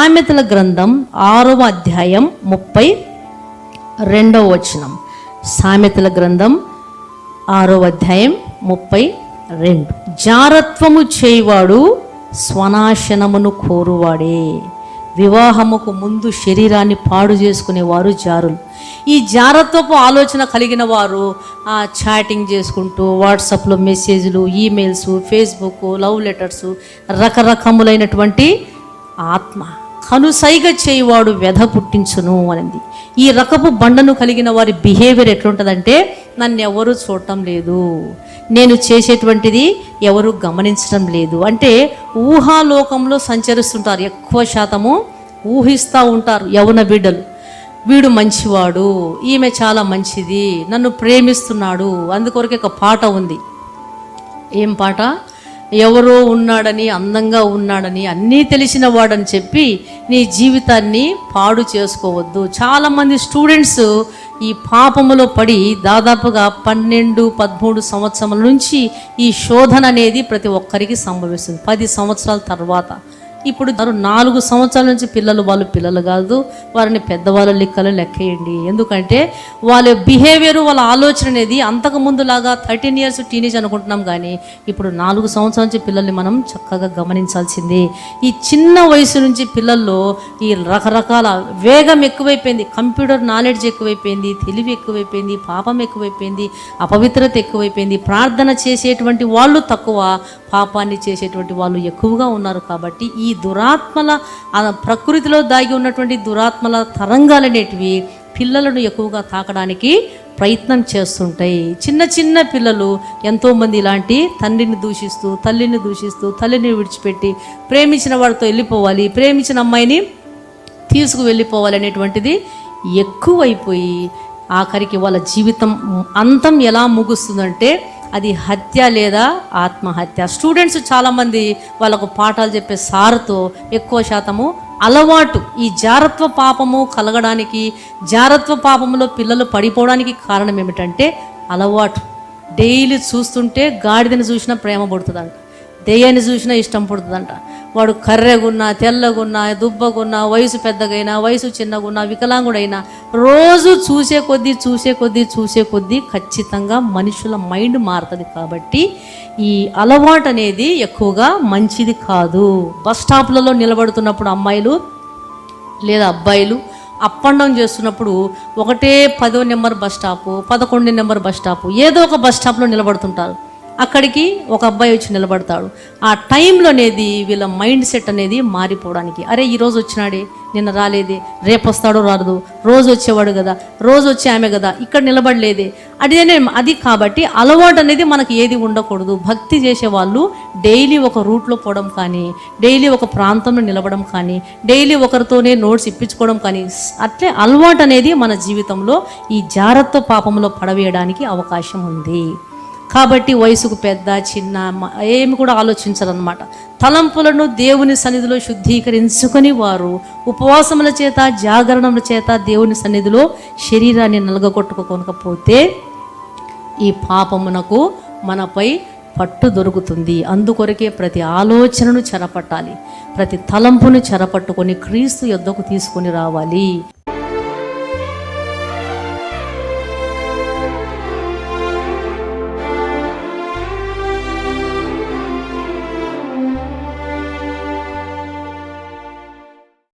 సామెతల గ్రంథం ఆరవ అధ్యాయం ముప్పై రెండవ వచనం. సామెతల గ్రంథం ఆరవ అధ్యాయం ముప్పై రెండు. జారత్వము చేయవాడు స్వనాశనమును కోరువాడే. వివాహముకు ముందు శరీరాన్ని పాడు చేసుకునేవారు జారులు. ఈ జారత్వపు ఆలోచన కలిగిన వారు ఆ చాటింగ్ చేసుకుంటూ వాట్సాప్లో మెసేజ్లు ఈమెయిల్స్ ఫేస్బుక్ లవ్ లెటర్స్ రకరకములైనటువంటి ఆత్మ. కనుసైగ చేయువాడు వ్యధ పుట్టించును అనింది. ఈ రకపు బండను కలిగిన వారి బిహేవియర్ ఎట్లుంటుందంటే నన్ను ఎవరు చూడటం లేదు. నేను చేసేటువంటిది ఎవరు గమనించడం లేదు. అంటే ఊహాలోకంలో సంచరిస్తుంటారు ఎక్కువ శాతము ఊహిస్తూ ఉంటారు యవన బిడ్డలు. వీడు మంచివాడు ఈమె చాలా మంచిది నన్ను ప్రేమిస్తున్నాడు అందుకొరకే ఒక పాట ఉంది. ఏం పాట? ఎవరో ఉన్నాడని అందంగా ఉన్నాడని అన్నీ తెలిసిన వాడని చెప్పి నీ జీవితాన్ని పాడు చేసుకోవద్దు. చాలామంది స్టూడెంట్స్ ఈ పాపములో పడి దాదాపుగా పన్నెండు పదమూడు సంవత్సరాల నుంచి ఈ శోధన అనేది ప్రతి ఒక్కరికి సంభవిస్తుంది. పది సంవత్సరాల తర్వాత. ఇప్పుడు వారు నాలుగు సంవత్సరాల నుంచి పిల్లలు వాళ్ళు పిల్లలు కాదు వారిని పెద్దవాళ్ళ లెక్కలు లెక్కేయండి. ఎందుకంటే వాళ్ళ బిహేవియర్ వాళ్ళ ఆలోచన అనేది అంతకు ముందులాగా థర్టీన్ ఇయర్స్ టీనేజ్ అనుకుంటున్నాం కానీ ఇప్పుడు నాలుగు సంవత్సరాల నుంచి పిల్లల్ని మనం చక్కగా గమనించాల్సింది. ఈ చిన్న వయసు నుంచి పిల్లల్లో ఈ రకరకాల వేగం ఎక్కువైపోయింది కంప్యూటర్ నాలెడ్జ్ ఎక్కువైపోయింది తెలివి ఎక్కువైపోయింది పాపం ఎక్కువైపోయింది అపవిత్రత ఎక్కువైపోయింది ప్రార్థన చేసేటువంటి వాళ్ళు తక్కువ పాపాన్ని చేసేటువంటి వాళ్ళు ఎక్కువగా ఉన్నారు కాబట్టి ఈ దురాత్మల ప్రకృతిలో దాగి ఉన్నటువంటి దురాత్మల తరంగాలు అనేటివి పిల్లలను ఎక్కువగా తాకడానికి ప్రయత్నం చేస్తుంటాయి. చిన్న చిన్న పిల్లలు ఎంతోమంది ఇలాంటి తండ్రిని దూషిస్తూ తల్లిని దూషిస్తూ తల్లిని విడిచిపెట్టి ప్రేమించిన వాడితో వెళ్ళిపోవాలి ప్రేమించిన అమ్మాయిని తీసుకు వెళ్ళిపోవాలి అనేటువంటిది ఎక్కువైపోయి ఆఖరికి వాళ్ళ జీవితం అంతం ఎలా ముగుస్తుందంటే అది హత్య లేదా ఆత్మహత్య. స్టూడెంట్స్ చాలామంది వాళ్ళకు పాఠాలు చెప్పే సార్తో ఎక్కువ శాతము అలవాటు. ఈ జారత్వ పాపము కలగడానికి జారత్వ పాపములో పిల్లలు పడిపోవడానికి కారణం ఏమిటంటే అలవాటు. డైలీ చూస్తుంటే గాడిదని చూసినా ప్రేమ పడుతుందంట. దెయ్యాన్ని చూసినా ఇష్టం పుడుతుందంట. వాడు కర్రెగున్నా తెల్లగున్నా దుబ్బగున్నా వయసు పెద్దగైనా వయసు చిన్నగున్నా వికలాంగుడైనా రోజు చూసే కొద్దీ చూసే కొద్దీ చూసే కొద్దీ ఖచ్చితంగా మనుషుల మైండ్ మారుతుంది కాబట్టి ఈ అలవాటు అనేది ఎక్కువగా మంచిది కాదు. బస్ స్టాప్లలో నిలబడుతున్నప్పుడు అమ్మాయిలు లేదా అబ్బాయిలు అప్ అండ్ డౌన్ చేస్తున్నప్పుడు ఒకటే పదో నెంబర్ బస్ స్టాపు పదకొండు నెంబర్ బస్ స్టాపు ఏదో ఒక బస్ స్టాప్లో నిలబడుతుంటారు. అక్కడికి ఒక అబ్బాయి వచ్చి నిలబడతాడు. ఆ టైంలో అనేది వీళ్ళ మైండ్ సెట్ అనేది మారిపోవడానికి అరే ఈరోజు వచ్చినాడే నిన్న రాలేదే రేపు వస్తాడో రాదు రోజు వచ్చేవాడు కదా రోజు వచ్చే ఆమె కదా ఇక్కడ నిలబడలేదే. అదే అది కాబట్టి అలవాటు అనేది మనకి ఏది ఉండకూడదు. భక్తి చేసే వాళ్ళు డైలీ ఒక రూట్లో పోవడం కానీ డైలీ ఒక ప్రాంతంలో నిలబడడం కానీ డైలీ ఒకరితోనే నోట్స్ ఇప్పించుకోవడం కానీ అట్లే అలవాటు అనేది మన జీవితంలో ఈ జాగ్రత్త పాపంలో పడవేయడానికి అవకాశం ఉంది. కాబట్టి వయసుకు పెద్ద చిన్న ఏమి కూడా ఆలోచించాలన్నమాట తలంపులను దేవుని సన్నిధిలో శుద్ధీకరించుకొని వారు ఉపవాసముల చేత జాగరణముల చేత దేవుని సన్నిధిలో శరీరాన్ని నలగగొట్టుకోకపోతే ఈ పాపమునకు మనపై పట్టు దొరుకుతుంది. అందుకొరకే ప్రతి ఆలోచనను చెరపట్టాలి. ప్రతి తలంపును చెరపట్టుకొని క్రీస్తు యొద్దకు తీసుకొని రావాలి.